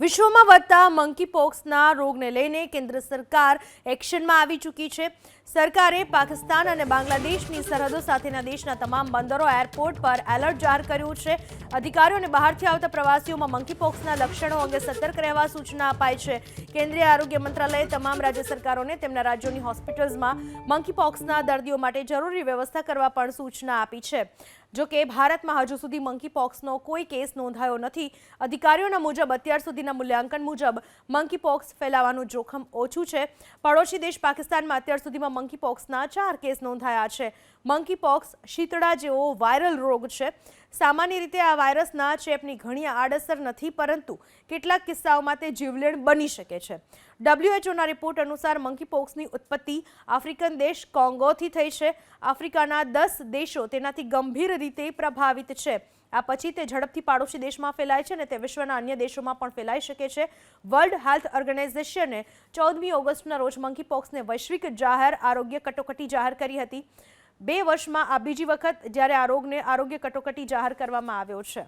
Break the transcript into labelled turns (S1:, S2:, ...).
S1: વિશ્વમાં વધતા મંકીપોક્સના રોગને લઈને કેન્દ્ર સરકાર એક્શનમાં આવી ચૂકી છે. સરકારે પાકિસ્તાન અને બાંગ્લાદેશની સરહદો સાથેના દેશના તમામ બંદરો એરપોર્ટ પર એલર્ટ જાહેર કર્યું છે. અધિકારીઓને બહારથી આવતા પ્રવાસીઓમાં મંકીપોક્સના લક્ષણો અંગે સતર્ક રહેવા સૂચના અપાઈ છે. કેન્દ્રીય આરોગ્ય મંત્રાલયે તમામ રાજ્ય સરકારોને તેમના રાજ્યોની હોસ્પિટલ્સમાં મંકીપોક્સના દર્દીઓ માટે જરૂરી વ્યવસ્થા કરવા પણ સૂચના આપી છે. જો કે ભારતમાં હજુ સુધી મંકી પોક્સનો કોઈ કેસ નોંધાયો નથી. અધિકારીઓના મુજબ અત્યાર સુધીના મૂલ્યાંકન મુજબ મંકી પોક્સ ફેલાવાનું જોખમ ઓછું છે. પડોશી દેશ પાકિસ્તાનમાં અત્યાર સુધીમાં મંકી પોક્સના ચાર કેસ નોંધાયા છે. મંકી પોક્સ શીતળા જેવો વાયરલ રોગ છે. સામાન્ય રીતે આ વાયરસના ચેપની ઘણી આડઅસર નથી, પરંતુ કેટલાક કિસ્સાઓમાં તે જીવલેણ બની શકે છે. ડબ્લ્યુએચઓના રિપોર્ટ અનુસાર મંકીપોક્સની ઉત્પત્તિ આફ્રિકન દેશ કોંગોથી થઈ છે. આફ્રિકાના દસ દેશો તેનાથી ગંભીર રીતે પ્રભાવિત છે. આ પછી તે ઝડપથી પાડોશી દેશમાં ફેલાય છે અને તે વિશ્વના અન્ય દેશોમાં પણ ફેલાઈ શકે છે. વર્લ્ડ હેલ્થ ઓર્ગેનાઇઝેશને ચૌદમી ઓગસ્ટના રોજ મંકીપોક્સને વૈશ્વિક જાહેર આરોગ્ય કટોકટી જાહેર કરી હતી. બે વર્ષમાં આ બીજી વખત જ્યારે આ રોગને આરોગ્ય કટોકટી જાહેર કરવામાં આવ્યો છે.